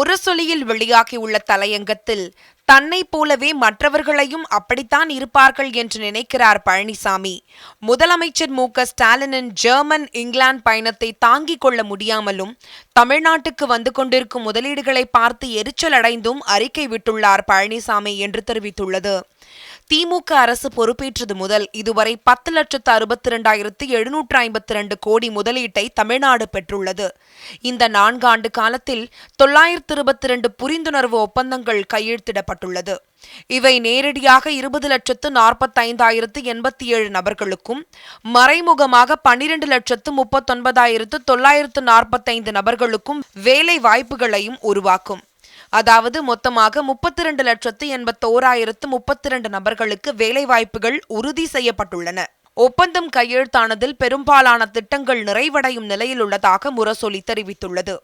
முரசொலியில் வெளியாகியுள்ள தலையங்கத்தில் தன்னை போலவே மற்றவர்களையும் அப்படித்தான் இருப்பார்கள் என்று நினைக்கிறார் பழனிசாமி. முதலமைச்சர் மு. க. ஸ்டாலினின் ஜெர்மன் இங்கிலாந்து பயணத்தை தாங்கிக் கொள்ள முடியாமலும் தமிழ்நாட்டுக்கு வந்து கொண்டிருக்கும் முதலீடுகளை பார்த்து எரிச்சல் அடைந்தும் அறிக்கை விட்டுள்ளார் பழனிசாமி என்று தெரிவித்துள்ளது. திமுக அரசு பொறுப்பேற்றது முதல் இதுவரை பத்து லட்சத்து அறுபத்தி இரண்டாயிரத்து எழுநூற்று ஐம்பத்தி இரண்டு கோடி முதலீட்டை தமிழ்நாடு பெற்றுள்ளது. இந்த நான்காண்டு காலத்தில் தொள்ளாயிரத்து இருபத்தி இரண்டு புரிந்துணர்வு ஒப்பந்தங்கள் கையெழுத்திடப்பட்டுள்ளது. இவை நேரடியாக இருபது லட்சத்து நாற்பத்தைந்தாயிரத்து எண்பத்தி ஏழு நபர்களுக்கும் மறைமுகமாக பன்னிரண்டு லட்சத்து முப்பத்தொன்பதாயிரத்து தொள்ளாயிரத்து நாற்பத்தைந்து நபர்களுக்கும் வேலை வாய்ப்புகளையும் உருவாக்கும். அதாவது மொத்தமாக முப்பத்தி இரண்டு லட்சத்து எண்பத்தோராயிரத்து முப்பத்தி இரண்டு நபர்களுக்கு வேலைவாய்ப்புகள் உறுதி செய்யப்பட்டுள்ளன. ஒப்பந்தம் கையெழுத்தானதில் பெரும்பாலான திட்டங்கள் நிறைவடையும் நிலையில் உள்ளதாக முரசொலி தெரிவித்துள்ளது.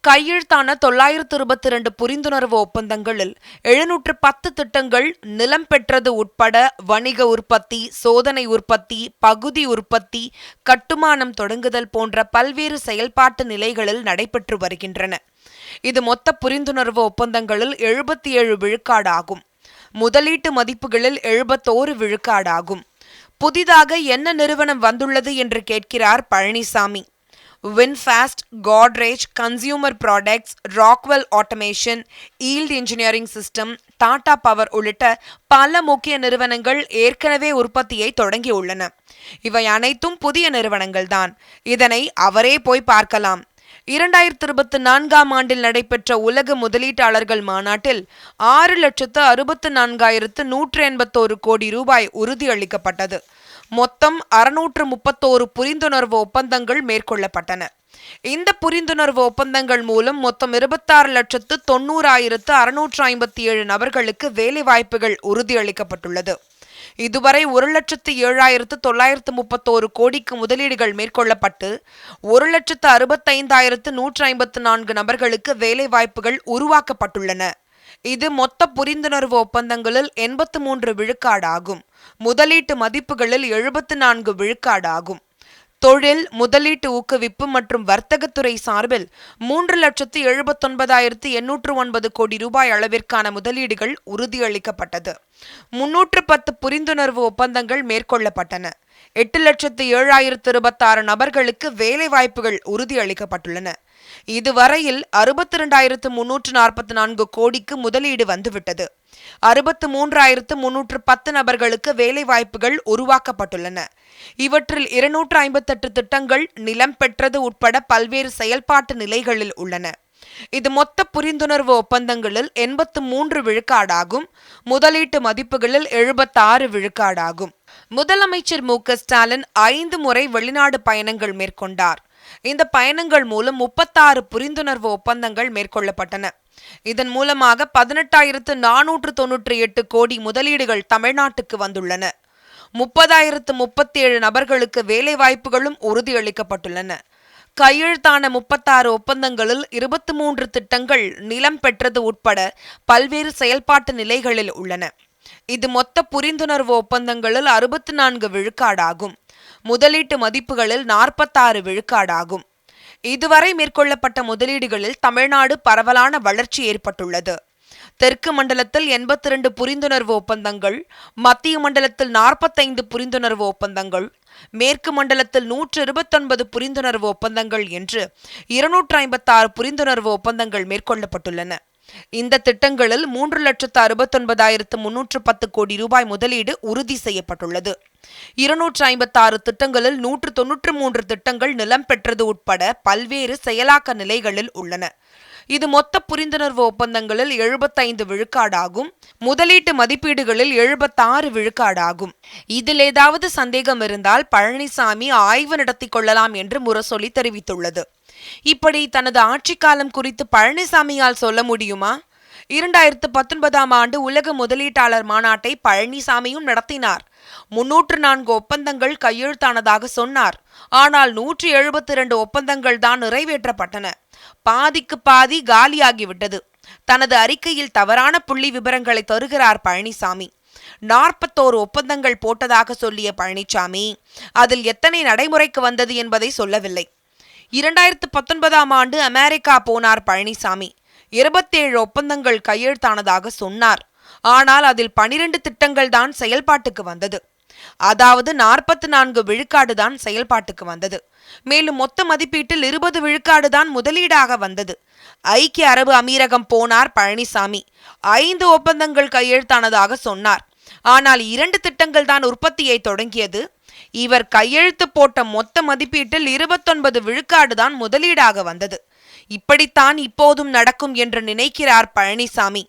கையெழுத்தான தொள்ளாயிரத்து இருபத்தி இரண்டு புரிந்துணர்வு ஒப்பந்தங்களில் எழுநூற்று பத்து திட்டங்கள் நிலம் பெற்றது உட்பட வணிக உற்பத்தி சோதனை உற்பத்தி பகுதி உற்பத்தி கட்டுமானம் தொடங்குதல் போன்ற பல்வேறு செயல்பாட்டு நிலைகளில் நடைபெற்று வருகின்றன. இது மொத்த புரிந்துணர்வு ஒப்பந்தங்களில் எழுபத்தி ஏழு விழுக்காடு ஆகும் முதலீட்டு மதிப்புகளில் எழுபத்தோரு விழுக்காடாகும். புதிதாக என்ன நிறுவனம் வந்துள்ளது என்று கேட்கிறார் Palaniswami. VinFast Godrej Consumer Products Rockwell Automation Yield Engineering System Tata Power உள்ளிட்ட பல முக்கிய நிறுவனங்கள் ஏற்கனவே உற்பத்தியை தொடங்கியுள்ளன. இவை அனைத்தும் புதிய நிறுவனங்கள்தான். இதனை அவரே போய் பார்க்கலாம். இரண்டாயிரத்தி இருபத்தி நான்காம் ஆண்டில் நடைபெற்ற உலக முதலீட்டாளர்கள் மாநாட்டில் ஆறு லட்சத்து அறுபத்து நான்காயிரத்து நூற்று எண்பத்தோரு கோடி ரூபாய் உறுதியளிக்கப்பட்டது. மொத்தம் அறுநூற்று முப்பத்தோரு புரிந்துணர்வு ஒப்பந்தங்கள் மேற்கொள்ளப்பட்டன. இந்த புரிந்துணர்வு ஒப்பந்தங்கள் மூலம் மொத்தம் இருபத்தாறு லட்சத்து தொண்ணூறாயிரத்து அறுநூற்று ஐம்பத்தி ஏழு நபர்களுக்கு வேலைவாய்ப்புகள் உறுதியளிக்கப்பட்டுள்ளது. இதுவரை ஒரு லட்சத்து ஏழாயிரத்து தொள்ளாயிரத்து முப்பத்தோரு கோடிக்கு முதலீடுகள் மேற்கொள்ளப்பட்டு ஒரு லட்சத்து அறுபத்தைந்தாயிரத்து நூற்று ஐம்பத்து நான்கு நபர்களுக்கு வேலைவாய்ப்புகள் உருவாக்கப்பட்டுள்ளன. இது மொத்த புரிந்துணர்வு ஒப்பந்தங்களில் எண்பத்து மூன்று விழுக்காடாகும். முதலீட்டு மதிப்புகளில் எழுபத்து நான்கு விழுக்காடு ஆகும் தொழில் முதலீட்டு ஊக்குவிப்பு மற்றும் வர்த்தகத்துறை சார்பில் மூன்று லட்சத்து எழுபத்தொன்பதாயிரத்து எண்ணூற்று ஒன்பது கோடி ரூபாய் அளவிற்கான முதலீடுகள் உறுதியளிக்கப்பட்டது. முன்னூற்று பத்து புரிந்துணர்வு ஒப்பந்தங்கள் மேற்கொள்ளப்பட்டன. எட்டு லட்சத்து ஏழாயிரத்து இருபத்தாறு நபர்களுக்கு வேலை வாய்ப்புகள் உறுதியளிக்கப்பட்டுள்ளன. இதுவரையில் அறுபத்தி இரண்டாயிரத்து முன்னூற்று நாற்பத்தி நான்கு கோடிக்கு முதலீடு வந்துவிட்டது. அறுபத்து மூன்றாயிரத்து முன்னூற்று பத்து நபர்களுக்கு வேலைவாய்ப்புகள் உருவாக்கப்பட்டுள்ளன. இவற்றில் இருநூற்று ஐம்பத்தெட்டு திட்டங்கள் நிலம் பெற்றது உட்பட பல்வேறு செயல்பாட்டு நிலைகளில் உள்ளன. இது மொத்த புரிந்துணர்வு ஒப்பந்தங்களில் எண்பத்து மூன்று விழுக்காடாகும். முதலீட்டு மதிப்புகளில் எழுபத்தாறு விழுக்காடாகும். முதலமைச்சர் மு க ஸ்டாலின் ஐந்து முறை வெளிநாடு பயணங்கள் மேற்கொண்டார். இந்த பயணங்கள் மூலம் முப்பத்தாறு புரிந்துணர்வு ஒப்பந்தங்கள் மேற்கொள்ளப்பட்டன. இதன் மூலமாக பதினெட்டாயிரத்து நானூற்று தொன்னூற்றி எட்டு கோடி முதலீடுகள் தமிழ்நாட்டுக்கு வந்துள்ளன. முப்பதாயிரத்து முப்பத்தி ஏழு நபர்களுக்கு வேலைவாய்ப்புகளும் உறுதியளிக்கப்பட்டுள்ளன. கையெழுத்தான முப்பத்தாறு ஒப்பந்தங்களில் இருபத்தி மூன்று திட்டங்கள் நிலம் பெற்றது உட்பட பல்வேறு செயல்பாட்டு நிலைகளில் உள்ளன. இது மொத்த புரிந்துணர்வு ஒப்பந்தங்களில் அறுபத்தி நான்கு விழுக்காடாகும். முதலீட்டு மதிப்புகளில் நாற்பத்தாறு விழுக்காடாகும். இதுவரை மேற்கொள்ளப்பட்ட முதலீடுகளில் தமிழ்நாடு பரவலான வளர்ச்சி ஏற்பட்டுள்ளது. தெற்கு மண்டலத்தில் எண்பத்தி இரண்டு புரிந்துணர்வு ஒப்பந்தங்கள் மத்திய மண்டலத்தில் நாற்பத்தைந்து புரிந்துணர்வு ஒப்பந்தங்கள் மேற்கு மண்டலத்தில் நூற்று இருபத்தொன்பது புரிந்துணர்வு ஒப்பந்தங்கள் என்று இருநூற்று ஐம்பத்தாறு புரிந்துணர்வு ஒப்பந்தங்கள் மேற்கொள்ளப்பட்டுள்ளன. இந்த திட்டங்களில் மூன்று லட்சத்து அறுபத்தொன்பதாயிரத்து முன்னூற்று பத்து கோடி ரூபாய் முதலீடு உறுதி செய்யப்பட்டுள்ளது. இருநூற்று ஐம்பத்தாறு திட்டங்களில் நூற்று தொன்னூற்று மூன்று திட்டங்கள் நிலம் பெற்றது உட்பட பல்வேறு செயலாக்க நிலைகளில் உள்ளன. இது மொத்த புரிந்துணர்வு ஒப்பந்தங்களில் எழுபத்தைந்து விழுக்காடாகும். முதலீட்டு மதிப்பீடுகளில் எழுபத்தாறு விழுக்காடாகும். இதில் ஏதாவது சந்தேகம் இருந்தால் பழனிசாமி ஆய்வு நடத்தி கொள்ளலாம் என்று முரசொலி தெரிவித்துள்ளது. இப்படி தனது ஆட்சி காலம் குறித்து பழனிசாமியால் சொல்ல முடியுமா? இரண்டாயிரத்து பத்தொன்பதாம் ஆண்டு உலக முதலீட்டாளர் மாநாட்டை பழனிசாமியும் நடத்தினார். முன்னூற்று நான்கு ஒப்பந்தங்கள் கையெழுத்தானதாக சொன்னார். ஆனால் நூற்றி எழுபத்தி இரண்டு ஒப்பந்தங்கள் தான் நிறைவேற்றப்பட்டன. பாதிக்கு பாதி காலியாகிவிட்டது. தனது அறிக்கையில் தவறான புள்ளி விவரங்களை தருகிறார் பழனிசாமி. நாற்பத்தோரு ஒப்பந்தங்கள் போட்டதாக சொல்லிய பழனிசாமி அதில் எத்தனை நடைமுறைக்கு வந்தது என்பதை சொல்லவில்லை. இரண்டாயிரத்து பத்தொன்பதாம் ஆண்டு அமெரிக்கா போனார் பழனிசாமி. இருபத்தேழு ஒப்பந்தங்கள் கையெழுத்தானதாக சொன்னார். ஆனால் அதில் பனிரெண்டு திட்டங்கள் தான் செயல்பாட்டுக்கு வந்தது. அதாவது நாற்பத்தி நான்கு விழுக்காடு தான் செயல்பாட்டுக்கு வந்தது. மேலும் மொத்த மதிப்பீட்டில் இருபது விழுக்காடு தான் முதலீடாக வந்தது. ஐக்கிய அரபு அமீரகம் போனார் பழனிசாமி. ஐந்து ஒப்பந்தங்கள் கையெழுத்தானதாக சொன்னார். ஆனால் இரண்டு திட்டங்கள் தான் உற்பத்தியை தொடங்கியது. இவர் கையெழுத்து போட்ட மொத்த மதிப்பீட்டில் இருபத்தொன்பது விழுக்காடு தான் முதலீடாக வந்தது. இப்படித்தான் இப்போதும் நடக்கும் என்று நினைக்கிறார் பழனிசாமி.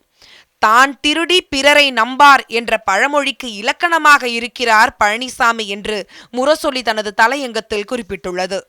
தான் திருடி பிறரை நம்பார் என்ற பழமொழிக்கு இலக்கணமாக இருக்கிறார் பழனிசாமி என்று முரசொலி தனது தலையங்கத்தில் குறிப்பிட்டுள்ளது.